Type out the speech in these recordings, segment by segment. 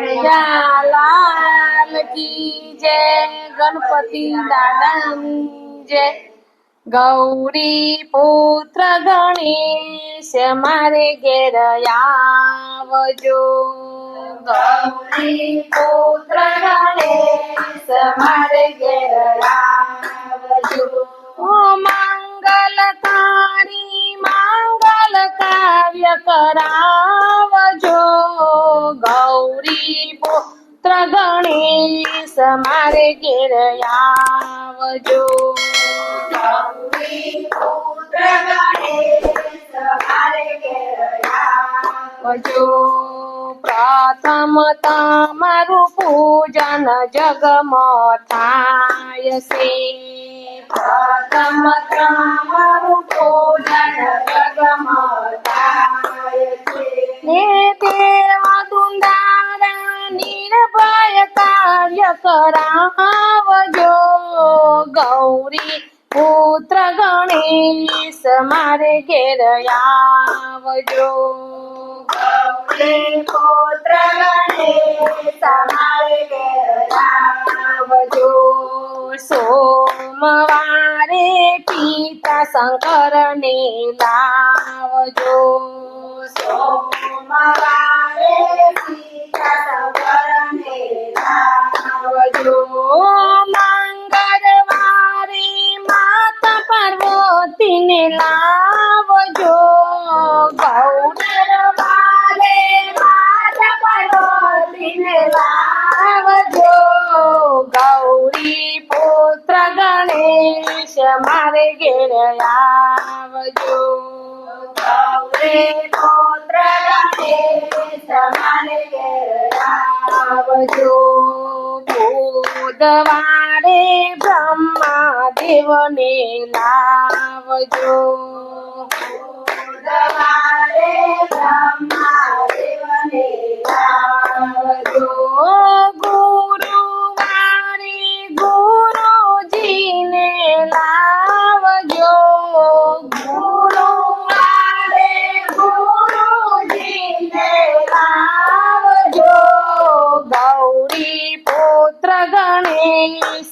लाल की जय, गणपति जय। गौरी पुत्र गणेश, मारे घेर आवजो गौरी पुत्र गणेश, मारे घेर आवजो ओ मंगल तारी मंगल कार्य करा ગૌરી પુત્ર ગણેશ મારે ઘેર આવજો ગૌરી પુત્ર ગણેશ મારે ઘેર આવજો પ્રથમ તમારું પૂજન જગમાં થાય છે પ્રથમ તમારું ગૌરી પુત્ર ગણેશ મારે ઘેર આવજો ગૌરી પુત્ર ગણેશ મારે ઘેર આવજો સોમવારે પિતા શંકર ને લાવજો સોમવારે ಗಿರಯಾವಯೋ ಗೌರಿ ಪುತ್ರನೇ ಸಮನಗೆರಯಾವಯೋ ಬೂದವಾರೆ ಬ್ರಹ್ಮ ದೇವನೇ ಲಾವಯೋ ಬೂದವಾರೆ ಬ್ರಹ್ಮ ದೇವನೇ ಲಾವಯೋ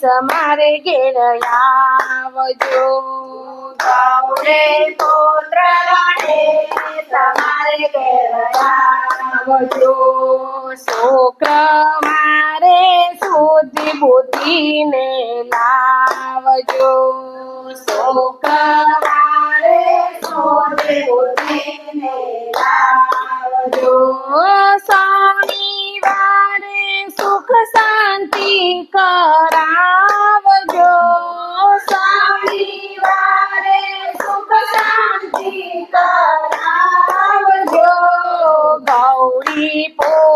મારે ઘેર આવજો ગૌરી પુત્ર ગણેશ મારે ઘેર આવજો શુક્રવારે શુદ્ધિ બુદ્ધિને લાવજો શુક્રવારે શુદ્ધિ બુદ્ધિને લાવજો શનિવારે સુખ શાંતિ કરાવજો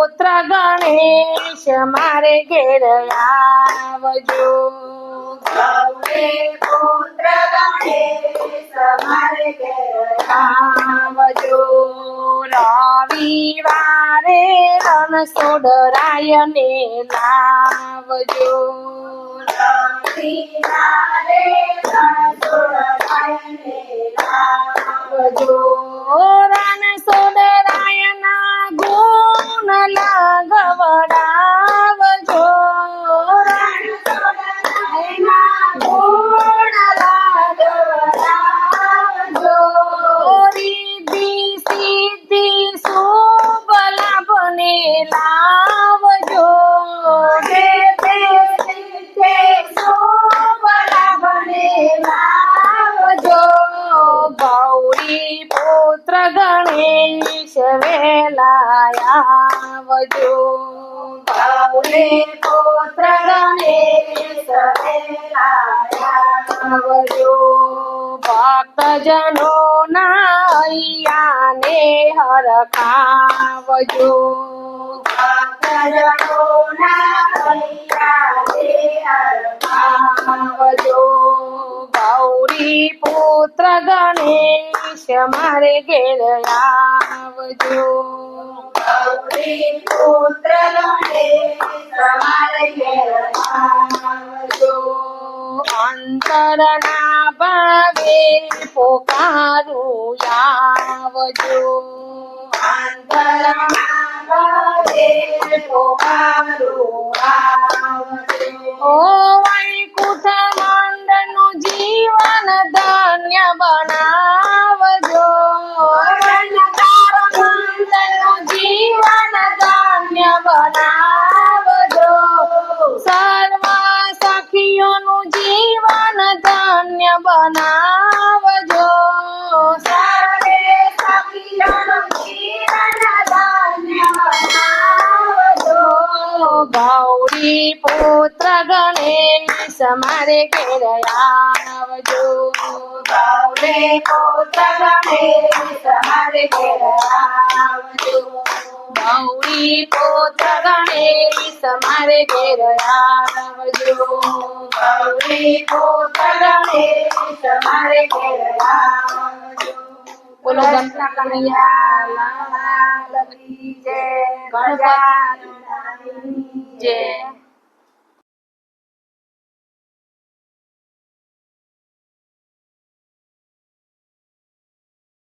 પુત્ર ગણેશ મારે ઘેર આવજો. ગૌરી પુત્ર ગણેશ મારે ઘેર આવજો. રવિવારે રણછોડરાય ને લાવજો. રવિવારે રણછોડરાય ને લાવજો. छाया वजो भावने पुत्र गणेश वजो भक्त जनो नैया ने हर वजो भक्त जनो नैया ने हर कावजो गौरी पुत्र गणेश मारे गेल वजो અંતરના ભાવે પોકારું આવજો અંતરના ભાવે મહાદેવ પોકારું આવજો મારે ઘેર આવજો ગૌરી પુત્ર ગણેશ મારે ઘેર આવજો ગૌરી પુત્ર ગણેશ મારે ઘેર આવજો ગૌરી પુત્ર ગણેશ મારે ઘેર આવજો બોલો ગણપત કનૈયા લાલ કી જય ગણપત જય